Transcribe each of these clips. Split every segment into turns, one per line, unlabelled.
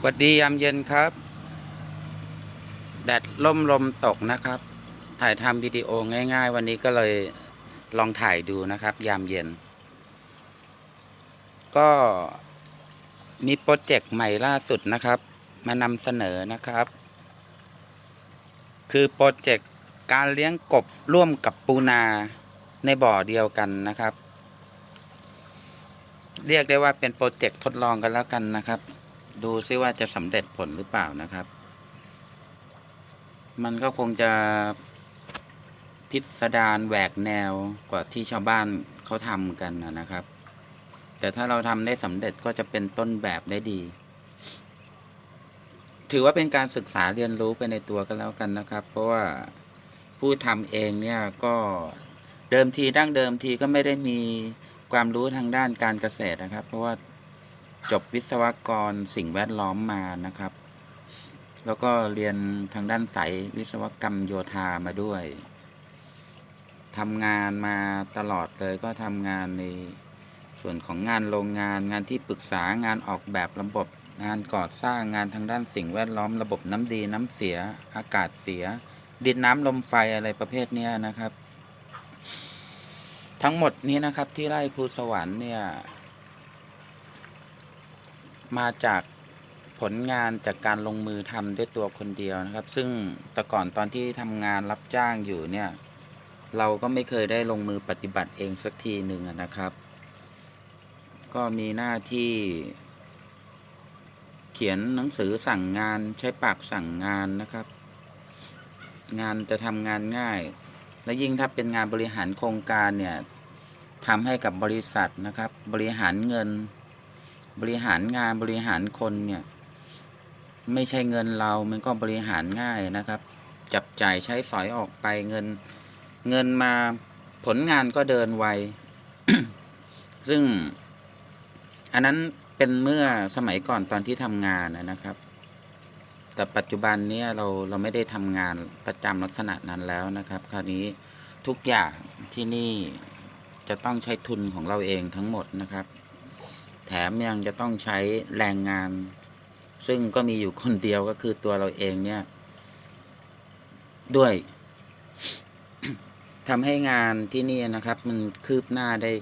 สวัสดียามเย็นครับ แดดล่มลมตกนะครับ ถ่ายทำวิดีโอง่าย ๆ วันนี้ก็เลยลองถ่ายดูนะครับ ยามเย็น ก็มีโปรเจกต์ใหม่ล่าสุดนะครับ มานำเสนอนะครับ คือโปรเจกต์การเลี้ยงกบร่วมกับปูนาในบ่อเดียวกันนะครับ เรียกได้ว่าเป็นโปรเจกต์ทดลองกันแล้วกันนะครับ ดูซิว่าจะสำเร็จผลหรือเปล่านะครับ มันก็คงจะพิสดารแหวกแนวกว่าที่ชาวบ้านเขาทำกันนะครับ แต่ถ้าเราทำได้สำเร็จก็จะเป็นต้นแบบได้ดี ถือว่าเป็นการศึกษาเรียนรู้ไปในตัวกันแล้วกันนะครับ เพราะว่าผู้ทำเองเนี่ยก็เดิมทีดั้งเดิมทีก็ไม่ได้มีความรู้ทางด้านการเกษตรนะครับ เพราะว่า จบวิศวกรสิ่งแวดล้อมมานะครับ แล้วก็เรียนทางด้านสายวิศวกรรมโยธามาด้วยทำงานมาตลอดเลยก็ทำงานในส่วนของงานโรงงานงานที่ปรึกษางานออกแบบระบบงานก่อสร้างงานทางด้านสิ่งแวดล้อมระบบน้ำดีน้ำเสีย อากาศเสีย ดินน้ำลมไฟอะไรประเภทเนี้ยนะครับ ทั้งหมดนี้นะครับที่ไร่ภูสวรรค์เนี่ย มาจากผลงานจากการลงมือทำด้วยตัวคนเดียวนะครับ ซึ่งแต่ก่อนตอนที่ทำงานรับจ้างอยู่เนี่ย เราก็ไม่เคยได้ลงมือปฏิบัติเองสักทีหนึ่งนะครับ ก็มีหน้าที่ เขียนหนังสือสั่งงานใช้ปากสั่งงานนะครับ งานจะทำงานง่าย และยิ่งถ้าเป็นงานบริหารโครงการเนี่ยทำให้กับบริษัทนะครับ บริหารเงิน บริหารงานบริหารคนเนี่ย ไม่ใช่เงินเรา มันก็บริหารง่ายนะครับ จับจ่ายใช้สอยออกไปเงิน เงินมาผลงานก็เดินไว ซึ่ง อันนั้นเป็นเมื่อสมัยก่อนตอนที่ทำงานนะครับ แต่ปัจจุบันนี้เราเราไม่ได้ทำงานประจำลักษณะนั้นแล้วนะครับ คราวนี้ทุกอย่างที่นี่จะต้องใช้ทุนของเราเองทั้งหมดนะครับ แถมยังจะต้องใช้แรงงาน ซึ่งก็มีอยู่คนเดียวก็คือตัวเราเองเนี่ย ด้วยทำให้งานที่นี่นะครับ มันคืบหน้าได้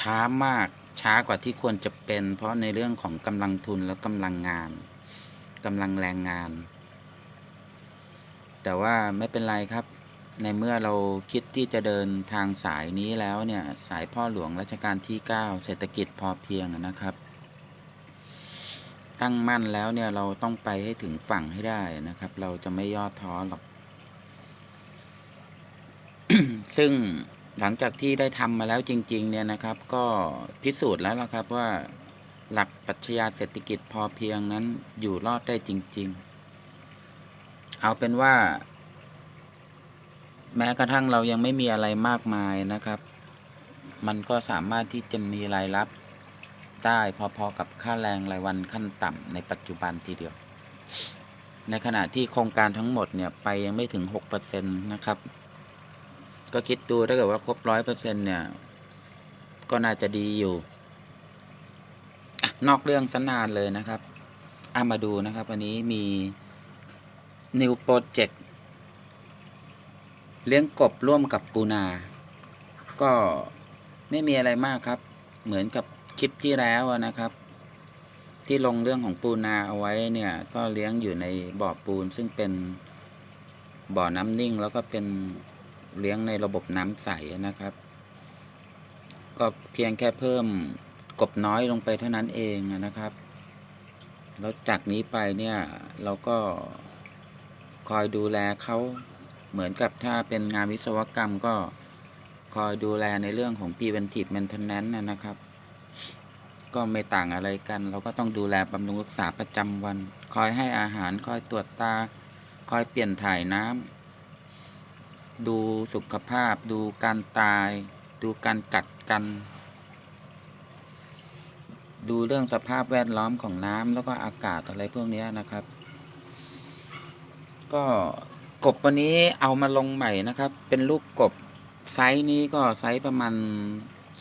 ช้ามากช้ากว่าที่ควรจะเป็น เพราะในเรื่องของกำลังทุนและกำลังงานกำลังแรงงาน แต่ว่าไม่เป็นไรครับ ในเมื่อเราคิดที่จะเดินทางสายนี้แล้วเนี่ยสายพ่อหลวงรัชกาลที่ 9 เศรษฐกิจพอเพียงนะครับ ตั้งมั่นแล้วเนี่ยเราต้องไปให้ถึงฝั่งให้ได้นะครับ เราจะไม่ย่อท้อหรอก ซึ่งหลังจากที่ได้ทำมาแล้วจริง ๆ เนี่ยนะครับ ก็พิสูจน์แล้วละครับว่าหลักปรัชญาเศรษฐกิจพอเพียงนั้นอยู่รอดได้จริง ๆ เอาเป็นว่า แม้กระทั่งเรายังไม่มีอะไรมากมายนะครับ มันก็สามารถที่จะมีรายรับได้พอๆกับค่าแรงรายวันขั้นต่ำในปัจจุบันทีเดียว ในขณะที่โครงการทั้งหมดเนี่ยไปยังไม่ถึง 6%นะครับ ก็คิดดูถ้าเกิดว่าครบร้อยเปอร์เซ็นเนี่ย ก็น่าจะดีอยู่อนอกเรื่องสนานเลยนะครับอามาดูนะครับ วันนี้มี New Project เลี้ยงกบร่วมกับปูนา ก็ไม่มีอะไรมากครับ เหมือนกับคลิปที่แล้วนะครับ ที่ลงเรื่องของปูนาเอาไว้เนี่ย ก็เลี้ยงอยู่ในบ่อปูน ซึ่งเป็นบ่อน้ำนิ่ง แล้วก็เป็นเลี้ยงในระบบน้ำใสนะครับ ก็เพียงแค่เพิ่มกบน้อยลงไปเท่านั้นเองนะครับ แล้วจากนี้ไปเนี่ยเราก็คอยดูแลเขา เหมือนกับถ้าเป็นงานวิศวกรรมก็คอยดูแลในเรื่องของ preventive maintenance นะนะครับ ก็ไม่ต่างอะไรกัน เราก็ต้องดูแลบำรุงรักษาประจำวัน คอยให้อาหาร คอยตรวจตา คอยเปลี่ยนถ่ายน้ำ ดูสุขภาพ ดูการตาย ดูการกัดกัน ดูเรื่องสภาพแวดล้อมของน้ำแล้วก็อากาศอะไรพวกนี้นะครับ ก็ กบวันนี้เอามาลงใหม่นะครับ เป็นลูกกบไซส์นี้ก็ไซส์ประมาณ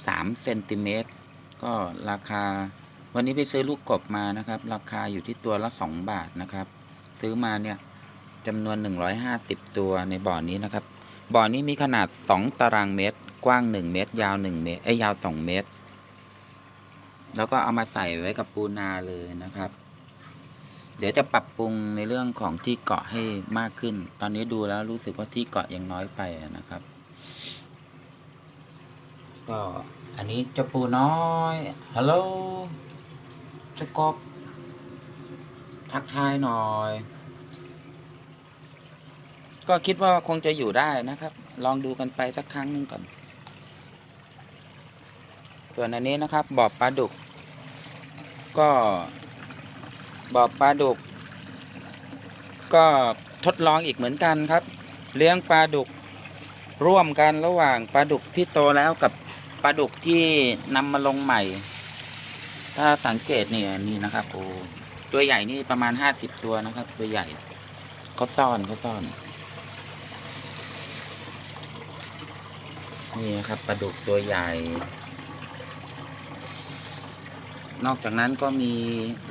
สามเซนติเมตรก็ราคา วันนี้ไปซื้อลูกกบมานะครับ ราคาอยู่ที่ตัวละสองบาทนะครับ ซื้อมาเนี่ยจำนวน 150 ตัวในบ่อนี้นะครับ บ่อนี้มีขนาด 2 ตารางเมตร กว้าง 1 เมตร ยาว 1 เมตรไอ้ยยาว 2 เมตร แล้วก็เอามาใส่ไว้กับปูนาเลยนะครับ เดี๋ยวจะปรับปรุงในเรื่องของที่เกาะให้มากขึ้น ตอนนี้ดูแล้วรู้สึกว่าที่เกาะยังน้อยไปนะครับ ก็อันนี้เจ้าปูน้อย ฮัลโหลเจ้ากบ ทักทายหน่อย ก็คิดว่าคงจะอยู่ได้นะครับ ลองดูกันไปสักครั้งหนึงก่อน ส่วนอันนี้นะครับบ่อปลาดุก ก็ บ่อปลาดุก ก็ทดลองอีกเหมือนกันครับ เลี้ยงปลาดุกร่วมกันระหว่างปลาดุกที่โตแล้วกับปลาดุกที่นำมาลงใหม่ ถ้าสังเกตเนี่ยนี่นะครับโอ้ตัวใหญ่นี่ประมาณห้าสิบตัวนะครับ ตัวใหญ่เขาซ่อนเขาซ่อนนี่นะครับปลาดุกตัวใหญ่ นอกจากนั้นก็มี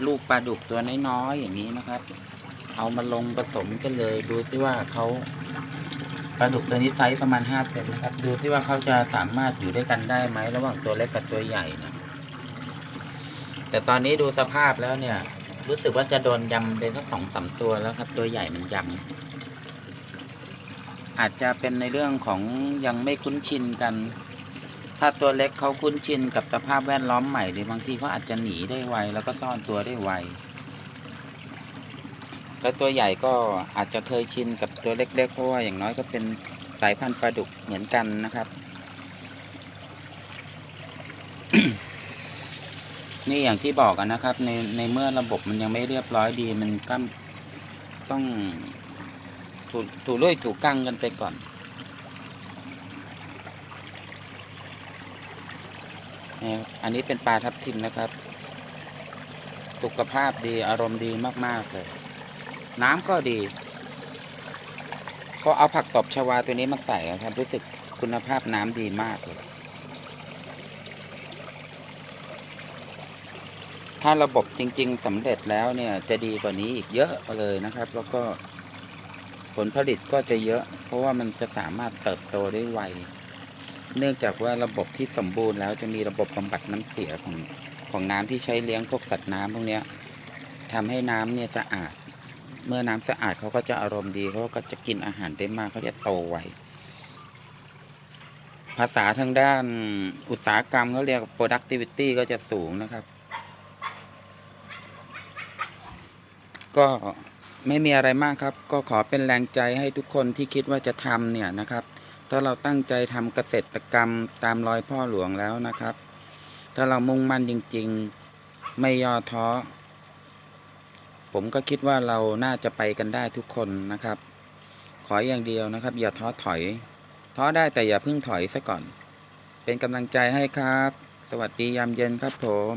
ลูกปลาดุกตัวน้อยๆอย่างนี้นะครับ เอามาลงผสมกันเลย ดูซิว่าเขาปลาดุกตัวนี้ไซส์ประมาณห้าเซนนะครับ ดูซิว่าเขาจะสามารถอยู่ด้วยกันได้ไหมระหว่างตัวเล็กกับตัวใหญ่นะแต่ตอนนี้ดูสภาพแล้วเนี่ย รู้สึกว่าจะโดนยำไปสักสองสามตัวแล้วครับ ตัวใหญ่มันยำอาจจะเป็นในเรื่องของยังไม่คุ้นชินกัน ถ้าตัวเล็กเขาคุ้นชินกับสภาพแวดล้อมใหม่หรือบางทีเขาอาจจะหนีได้ไว แล้วก็ซ่อนตัวได้ไวแล้วตัวใหญ่ก็อาจจะเคยชินกับตัวเล็กๆเพราะว่าอย่างน้อยก็เป็นสายพันธุ์ปลาดุกเหมือนกันนะครับ นี่อย่างที่บอกกันนะครับ ในในเมื่อระบบมันยังไม่เรียบร้อยดี มันก็ต้องถูถูเลื่ยถูกั้งกันไปก่อน นี่อันนี้เป็นปลาทับทิมนะครับ สุขภาพดีอารมณ์ดีมาก ๆ เลย น้ำก็ดี ก็เอาผักตบชวาตัวนี้มาใส่ครับ รู้สึกคุณภาพน้ำดีมากเลย ถ้าระบบจริง ๆสำเร็จแล้วเนี่ยจะดีกว่านี้อีกเยอะเลยนะครับ แล้วก็ผลผลิตก็จะเยอะ เพราะว่ามันจะสามารถเติบโตได้ไว เนื่องจากว่าระบบที่สมบูรณ์แล้วจะมีระบบบำบัดน้ำเสียของของน้ำที่ใช้เลี้ยงพวกสัตว์น้ำพวกเนี้ยทำให้น้ำเนี่ยสะอาด เมื่อน้ำสะอาดเขาก็จะอารมณ์ดีเขาก็จะกินอาหารได้มากเขาจะโตไวภาษาทางด้านอุตสาหกรรมเขาเรียก productivity ก็จะสูงนะครับ ก็ไม่มีอะไรมากครับ ก็ขอเป็นแรงใจให้ทุกคนที่คิดว่าจะทำเนี่ยนะครับ ถ้าเราตั้งใจทำเกษตรกรรมตามรอยพ่อหลวงแล้วนะครับ ถ้าเรามุ่งมั่นจริง ๆ ไม่ย่อท้อ ผมก็คิดว่าเราน่าจะไปกันได้ทุกคนนะครับ ขออย่างเดียวนะครับ อย่าท้อถอย ท้อได้แต่อย่าเพิ่งถอยซะก่อน เป็นกำลังใจให้ครับ สวัสดียามเย็นครับผม